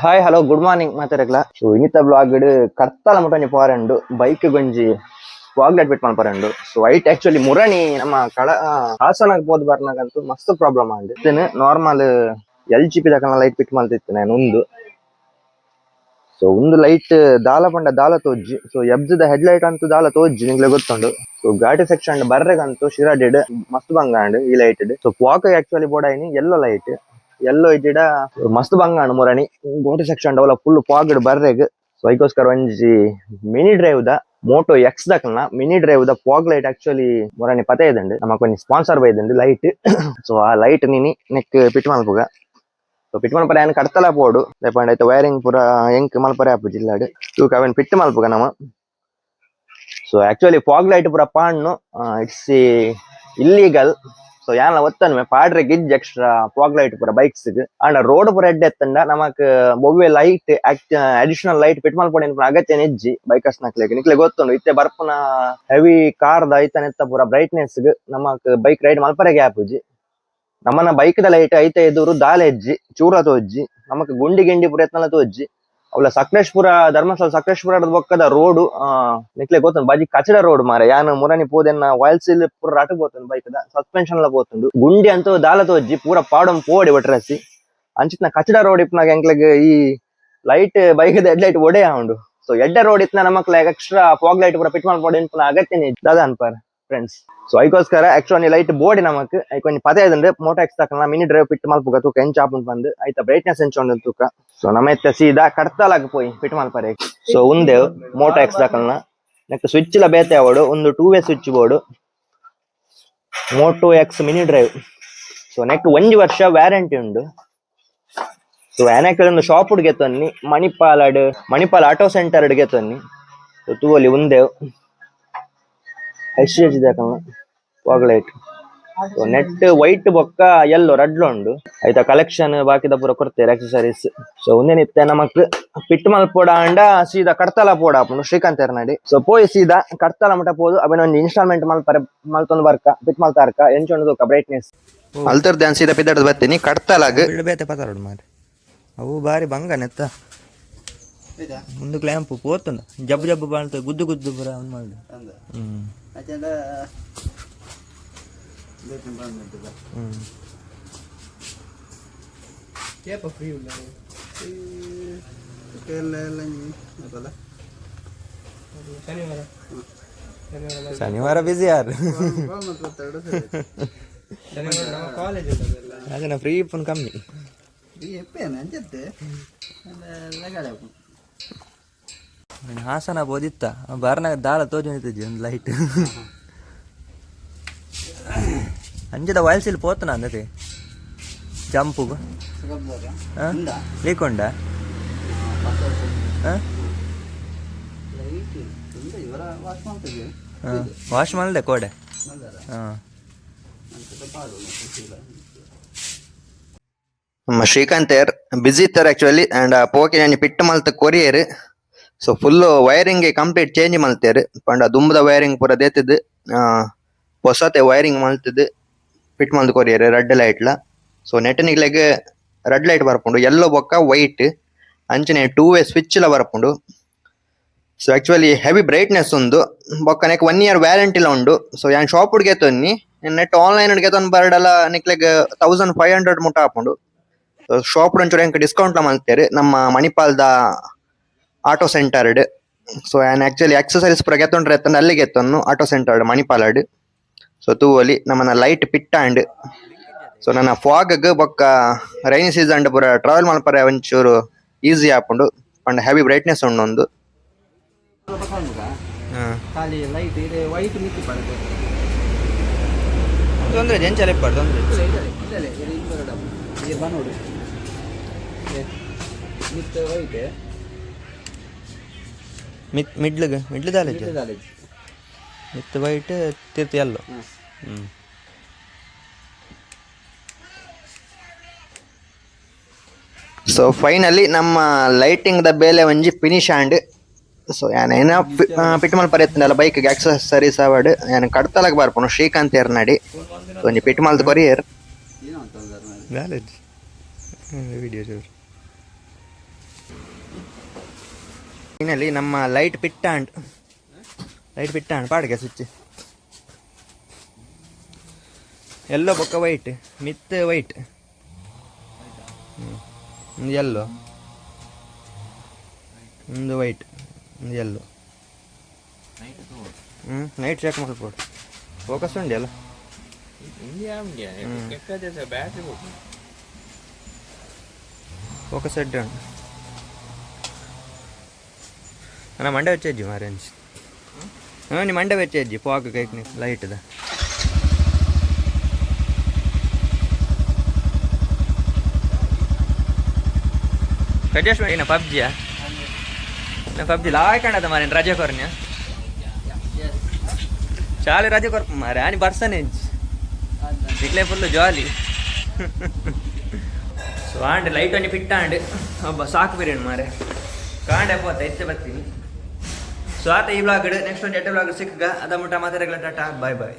Hi hello good morning ಮಾತಾಡಕ್ಲ so ಇನ್ನಿತ blog ಕರ್ತಲ ಮುಟನಿ ಪಾರಂಡು ಬೈಕ್ ಗೊಂಜಿ ವಾಗ್ಲ ಬಿಟ್ ಮಲ್ಪರಂಡು ಸೊ ವೈಟ್ ಆಕ್ಚುಲಿ ಮುರಣಿ, ನಮ್ಮ ಕಳ ಹಾಸನಾಗ ಬೋದ್ ಬರ್ನಾಗಂತೂ ಮಸ್ತ್ ಪ್ರಾಬ್ಲಮ್ ಆಂಡ್ ಇತ್ತೇನೆ ನಾರ್ಮಲ್ ಎಲ್ ಜಿ ಪಿ ದಕನ ಲೈಟ್ ಪಿಟ್ ಮಲ್ತಿತ್ತು ನಾನು ಒಂದು ಸೊ ಒಂದು ಲೈಟ್ ದಾಲ ಪಂಡ ದಾಲ ತೋಜ್ಜಿ. ಸೊ ಎಬ್ಜದ ಹೆಡ್ ಲೈಟ್ ಅಂತೂ ದಾಲ ತೋಜ್ಜಿ, ನಿಂಗ್ಲೆ ಗೊತ್ತುಂಡು. ಸೊ ಗಾಡಿ ಸೆಕ್ಷನ್ ಬರ್ರೆಗಂತೂ ಶಿರಾಡಿಡ್ ಮಸ್ತ್ ಬಂಗಾಂಡ್ ಈ ಲೈಟ್ ಸೊ ಪಾಕ್ ಆಕ್ಚುಲಿ ಬೋಡಾಯಿನಿ, ಎಲ್ಲೋ ಲೈಟ್ ಎಲ್ಲೋ ಇದ್ದಿಡ ಮಸ್ತ್ ಬಂಗಾಂಡ್ ಮುರಣಿ ಗೋಟಿ ಸೆಕ್ಷನ್ ಡವಲ ಫುಲ್ ಪಾಗಡ್ ಬರ್ರೆಗ್. ಸೊ ಅದಕ್ಕೋಸ್ಕರ ಒಂಜಿ ಮಿನಿ ಡ್ರೈವ್ ದ ಮೋಟೋ ಎಕ್ಸ್ ದಕ್ನ ಮಿನಿ ಡ್ರೈವ್ ದ ಫಾಗ್ ಲೈಟ್ ಆಕ್ಚುಲಿ ಮುರಣಿ ಪತೆ ಇದ್ದಂಡು. ನಮಕ್ ಒಂಜಿ ಸ್ಪಾನ್ಸರ್ ಬೈದಂಡು ಲೈಟ್ ಸೊ ಆ ಲೈಟ್ ನಿನಿ ನೆಕ್ ಪಿಟ್ ಮಲ್ಪುಗ ಸೊ ಪಿಟ್ ಮಲ್ಪರೆ ಏನು ಕಡ್ತಲ ಪೋಡು ಲೆಪಂಡ್ ಐತೆ ವೈರಿಂಗ್ ಪೂರ ಎಂಕ್ ಮಲ್ಪರೆ ಆಪು ಜಿಲ್ಲಾಡು. ತೂಕ ಅವೇನ್ ಪಿಟ್ ಮಲ್ಪುಗ ನಮ್ಮ. ಸೊ ಆಕ್ಚುಲಿ ಫಾಗ್ ಲೈಟ್ ಪೂರ ಪಾಡ್ನು ಇಟ್ಸ್ ಇಲ್ಲೀಗಲ್ ಸೊ ಯಾನ ಒತ್ತನ್ಮೆ ಪಾಡ್ರೆ ಗಿಜ್ ಎಕ್ಸ್ಟ್ರಾ ಫಾಗ್ ಲೈಟ್ ಪೂರ ಬೈಕ್ಸ್ ಅಂಡ ರೋಡ್ ಪೂರ ಎಡ್ಡೆ ಎತ್ತಂಡ, ನಮಕ್ ಬೊವ್ವೆ ಲೈಟ್ ಅಡಿಷನಲ್ ಲೈಟ್ ಪಿಟ್ ಮಲ್ಪೊಡೆ ಅಗತ್ಯ ನೆಜ್ಜಿ ಬೈಕರ್ಸ್ ನಕ್ಲೆಗ್ ನಿಕ್ಲೆ ಗೊತ್ತುಂಡು, ಇತ್ತೆ ಬರ್ಪುನ ಹೆವಿ ಕಾರ್ ದ ಐತನ ಎತ್ತ ಪೂರ ಬ್ರೈಟ್ನೆಸ್ ನಮಕ್ ಬೈಕ್ ರೈಡ್ ಮಲ್ಪರೆ ಗ್ಯಾಪುಜಿ ನಮ್ಮನ ಬೈಕ್ ದ ಲೈಟ್ ಐತೆ ಎದುರು ದಾಲೆಜ್ಜಿ ಚೂರ ತೋಜ್ಜಿ. ನಮಕ್ ಗುಂಡಿ ಗಿಂಡಿ ಪೂರ ಎತ್ತನ ತೋಜ್ಜಿ. ಒಳ್ಳೆ ಸಕಲೇಶ್ಪುರ ಧರ್ಮಸ್ಥಳ ಸಕಲೇಶ್ಪುರದ ಪಕ್ಕದ ರೋಡ್ ನಿಕ್ಲೆ ಗೊತ್ತುಂಡು ಬಾಜಿ ಕಚಡ ರೋಡ್ ಮಾರ ಯಾನ್ ಮುರನಿ ಪೋದೆನ್ನ ವಾಯ್ಲ್ಸಿಲ್ ಪೂರ ರಾಟಕ್ ಪೋತುಂಡು ಬೈಕ್ ದ ಸಸ್ಪೆನ್ಷನ್ ಲ ಪೋತುಂಡು ಗುಂಡಿ ಅಂತೂ ದಾಲ ತೋಜಿ ಪೂರ ಪಾಡೊಂ ಪೋಡೆ ಒಟ್ರಸಿ ಅಂಚಿತ್ನ ಕಚಡ ರೋಡ್ ಇಪ್ಪನಾಗ ಎಂಕ್ಲೆಗ್ ಈ ಲೈಟ್ ಬೈಕ್ ದ ಹೆಡ್ ಲೈಟ್ ಒಡೆಯ ಉಂಡು ಸೊ ಎಡ್ಡ ರೋಡ್ ಇತ್ನ ನಮಕ್ಲೆ ಎಕ್ಸ್ಟ್ರಾ ಫಾಗ್ ಲೈಟ್ ಪೂರ ಪಿಟ್ ಮಾಡ್ಬೋದು ಅಗತ್ಯನೇ ದಾದ ಅನ್ಪಾರ ಫ್ರೆಂಡ್ಸ್ ಸೊ ಅದಕ್ಕೋಸ್ಕರ ಆಕ್ಚುಲಿ ಲೈಟ್ ಬೋರ್ಡ್ ನಮಕ್ ಐಕೊಂಜಿ ಪದೇ ಇದಂದ್ರೆ ಮೋಟೋ ಎಕ್ಸ್ ತಕ್ಕ ಮಿನಿ ಡ್ರೈವ್ ಪಿಟ್ ಮಲ್ಪುಗ ತೂಕ ಎಂಚ ಆಪುಂಡ್ ಬಂದು ಐತ ಬ್ರೈಟ್ನೆಸ್ ಎಂಚೊಂಡು ತೂಕ ಸೊ ನಮ್ಮ ಎತ್ತ ಸೀದಾ ಕಡ್ತಲಾಗ ಪೋಯಿ ಪಿಟ್ ಮಲ್ಪರೆ ಸೊ ಉಂದೇವ್ ಮೋಟೋ ಎಕ್ಸ್ ತಕಲ್ನ ನೆಕ್ಸ್ಟ್ ಸ್ವಿಚ್ ಲ ಬೇತೆ ಅವಡು ಒಂದು two way switch board moto X mini drive so next ಒಂಜಿ ವರ್ಷ ವ್ಯಾರಂಟಿ ಉಂಡು ಸೊ ಒಂದು ಶಾಪ್ ಹುಡುಗೆ ಮಣಿಪಾಲಡ್ ಮಣಿಪಾಲ್ ಆಟೋ ಸೆಂಟರ್ ಗೆತ್ತೊನ್ನಿ ಸೊ ತೂವಲಿ ಉಂದೇವ್ ಎಚ್ ಎಚ್ ದಾಕಲ್ನ ಸೊ ನೆಟ್ ವೈಟ್ ಬೊಕ್ಕ ಎಲ್ಲೋ ರೆಡ್ ಉಂಡು. ಐತ ಕಲೆಕ್ಷನ್ ಬಾಕಿದ ಪೂರ ಕೊಡ್ತೇವೆ ಆಕ್ಸೆಸರೀಸ್ ಸೊ ಒಂದೇನಿತ್ತೆ ನಮಕ್ ಪಿಟ್ ಮಲ್ಪೋಡ ಅಂಡ ಸೀದಾ ಕಡ್ತಲ ಪೋಡ ಆಪುಂಡು ಶ್ರೀಕಾಂತ್ ಎರ್ನಾಡಿ ಸೊ ಪೋಯಿ ಸೀದಾ ಕಡ್ತಲ ಮಟ ಪೋದು ಅವನ ಒಂದು ಇನ್ಸ್ಟಾಲ್ಮೆಂಟ್ ಮಲ್ಪರೆ ಮಲ್ತೊಂದು ಬರ್ಕ ಪಿಟ್ ಮಲ್ತಾರ್ಕ ಎಂಚೊಂಡು ತೂಕ ಬ್ರೈಟ್ನೆಸ್ ಅಲ್ತರ್ ಧ್ಯಾನ್ ಸೀದಾ ಪಿದ್ದಾಡ್ ಬರ್ತೀನಿ ಕಡ್ತಲಾಗ ಬೇತೆ ಪತಾರೋಡು ಮಾರಿ ಅವು ಬಾರಿ ಬಂಗ ನೆತ್ತ ಮುಂದೆ ಕ್ಲ್ಯಾಂಪ್ ಪೋತಂದ ಜಬ್ಬು ಜಬ್ಬು ಬಾಳ್ತದೆ ಗುದ್ದು ಗುದ್ದು ಬರ ಅವ್ನು ಮಾಡು ಹ್ಮ್. ಹ್ಮ್. ಶನಿವಾರ. ಬಿಸಿ ಯಾರು? ಅದನ್ನ ಫ್ರೀ ಫೋನ್ ಕಮ್ಮಿ. ನೀನು ಹಾಸನ ಬೋದಿತ್ತ? ಬಾರ್ನಾಗ ದಾಳ ತೋಜು ಲೈಟ್ ಒಂದು ಲೈಟ್ ಅಂಜದ ವಯಸ್ಸಲ್ಲಿ ಪೋತನ ಅಂದತೆ ಜಂಪುಗ? ಲೀಕೊಂಡ ವಾಶ್ ಮಾಡದೆ ಕೋಡೆ. ಹಾಂ. ಶ್ರೀಕಾಂತ್ ಏರ್ ಬಿಸಿ ಇರ್ತಾರೆ ಆ್ಯಕ್ಚುಲಿ ಅಂಡ್ ಪೋಕೆ ನಾನು ಪಿಟ್ ಮಲ್ತ courier so full wiring complete change ಮಲ್ತೇರು ಪಂಡ ದುಂಬದ ವೈರಿಂಗ್ ಪೂರ ದೇತಿದ್ದು. ಹೊಸತೆ ವೈರಿಂಗ್ ಮಲ್ತಿದ್ದು. ಪಿಟ್ ಮಲ್ತ್ ಕೊರಿಯರ್ ರೆಡ್ ಲೈಟ್ಲ ಸೊ ನೆಟ್ ನಿಗ್ಲೆಗ್ ರೆಡ್ ಲೈಟ್ ಬರ್ಪುಂಡು. ಎಲ್ಲೋ ಬೊಕ್ಕ ವೈಟ್ ಅಂಚನೆ ಟೂ ವೇ ಸ್ವಿಚ್ ಲ ಬರ್ಪುಂಡು. ಸೊ ಆ್ಯಕ್ಚುಲಿ ಹೆವಿ ಬ್ರೈಟ್ನೆಸ್ ಉಂದು ಬೊಕ್ಕ ನೆಕ್ ಒನ್ ಇಯರ್ ವ್ಯಾರಂಟಿಲ ಉಂಡು. ಸೊ ಯಾನ್ ಶಾಪ್ ಗೆತ್ತೊನ್ನಿ ನೆಟ್ ಆನ್ಲೈನ್ ಗೆತ್ತೊನ್ ಬರ್ಡಲ ನಿಕ್ಲೆಗ್ ತೌಸಂಡ್ ಫೈವ್ ಹಂಡ್ರೆಡ್ ಮುಟ ಹಾಪುಂಡು. ಶಾಪ್ ಒಂಚೂರು ಎಂಕ್ ಡಿಸ್ಕೌಂಟ್ ಮಾಡ್ತೇವೆ ನಮ್ಮ ಮಣಿಪಾಲ್ದ ಆಟೋ ಸೆಂಟರ್ಡ್ ಸೊ ಆ್ಯನ್ ಆಕ್ಚುಲಿ ಆಕ್ಸಸರೀಸ್ ಪೂರ ಗೆತ್ತೊಂಡ್ರೆ ಎತ್ತಂದು ಅಲ್ಲೆ ಆಟೋ ಸೆಂಟರ್ಡ್ ಮಣಿಪಾಲಡ್ ಸೊ ತೂವಲಿ ನಮ್ಮನ ಲೈಟ್ ಪಿಟ್ಟಾಂಡ್ ಆಂಡ್ ಸೊ ನನ್ನ ಫಾಗ್ ಬೊಕ್ಕ ರೈನಿ ಸೀಸನ್ ಪೂರ ಟ್ರಾವೆಲ್ ಮಲ್ಪರೆ ಒಂಚೂರು ಈಸಿ ಆಪುಂಡು ಪಂಡ ಹೆವಿ ಬ್ರೈಟ್ನೆಸ್ ಉಂಡು ಒಂದು ಖಾಲಿ ಲೈಟ್ ಇದೆ ವೈಟ್ ಮಿಕ್ಕಿ ಪಡೆದು ತೊಂದರೆ ಜಂಚಲೆ ಪಡ್ ತೊಂದರೆ ಮಿತ್ ಮಿಡ್ಲ್ಗ ಮಿಡ್ಲ್ ದಾಲೇಜ್ ಮಿತ್ ವೈಟ್ ತಿರ್ತಿ ಎಲ್ಲೋ ಹ್ಞೂ ಸೊ ಫೈನಲಿ ನಮ್ಮ ಲೈಟಿಂಗ್ ದ ಬೇಲೆ ಒಂಜಿ ಫಿನಿಶ್ ಆಂಡ್ ಸೊ ಏನೇನೋ ಪಿಟ್ ಮಾಲ್ ಎತ್ತಂಡಲ್ಲ ಬೈಕ್ ಆಕ್ಸಸರೀಸ್ ಅವಾರ್ಡ್ ಏನು ಕಡ್ತಲಾಗ ಬರ್ಪನು ಶ್ರೀಕಾಂತ್ ಎರ್ನಾಡಿ ಒಂಜಿ ಪಿಟ್ ಮಲ್ತ್ ಕೊರಿಯರ್. ವಿಡಿಯೋ ಇನ್ನಲ್ಲಿ ನಮ್ಮ ಲೈಟ್ ಪಿಟ್ಟಾಂಡ್ ಲೈಟ್ ಪಿಟ್ಟಾಂಡ್ ಪಾಡ್ಗೆ ಸ್ವಿಚ್ ಎಲ್ಲೋ ಬೊಕ್ಕ ವೈಟ್ ಮಿತ್ ವೈಟ್ ಎಲ್ಲೋ ಒಂದು ವೈಟ್ ಒಂದು ಎಲ್ಲೋ ಹ್ಞೂ ನೈಟ್ ಚೆಕ್ ಮಾಡ್ಬೋದು ಫೋಕಸ್ ಉಂಡಿ ಅಲ್ಲ? ಫೋಕಸ್ ಅಡ್ಡ ಉಂಟು. ಅಣ್ಣ, ಮಂಡೆ ಹಚ್ಚಿ ಮಾರೇಂಜ್ ಹಾಂ ನಿಮ್ಮ ಮಂಡೆ ಹಚ್ಚಿ ಅಜ್ಜಿ ಪಾಕ ಕೈಕ್ ನೀವು ಲೈಟ್ದ ಕಟೇಶ್ ಮಾಡಿ ನಾ ಪಬ್ಜಿಯಾ? ನಾ ಪಬ್ಜಿ ಲಾಯ್ ಕಾಣದ ಮಾರೇನು ರಜೆ ಕೊರ್ನ? ಚಾಲಿ ರಜೆ ಕೊರ್ ಮಾರೆ, ಆನಿ ಬರ್ಸನೆ ಸಿಗ್ಲೇ full jolly so, and light ಅನ್ನಿ ಫಿಟ್ ಆಂಡ್, ಒಬ್ಬ ಸಾಕು ಬಿರಿಯಾನಿ ಮಾರೆ. ಕಾಂಡೆ ಹಬ್ಬ ಹೆಚ್ಚೆ ಬರ್ತೀನಿ. ಸೊ ಆತ ಈ ಬ್ಲಾಗ್ ನೆಕ್ಸ್ಟ್ ಒಂದು ಎಡ್ಡೆ ಬ್ಲಾಗ್ ಸಿಕ್ಕ ಅದ ಮುಟ್ಟ ಮಾತಾಡಗಳ ಟಾಟಾ ಬಾಯ್ ಬಾಯ್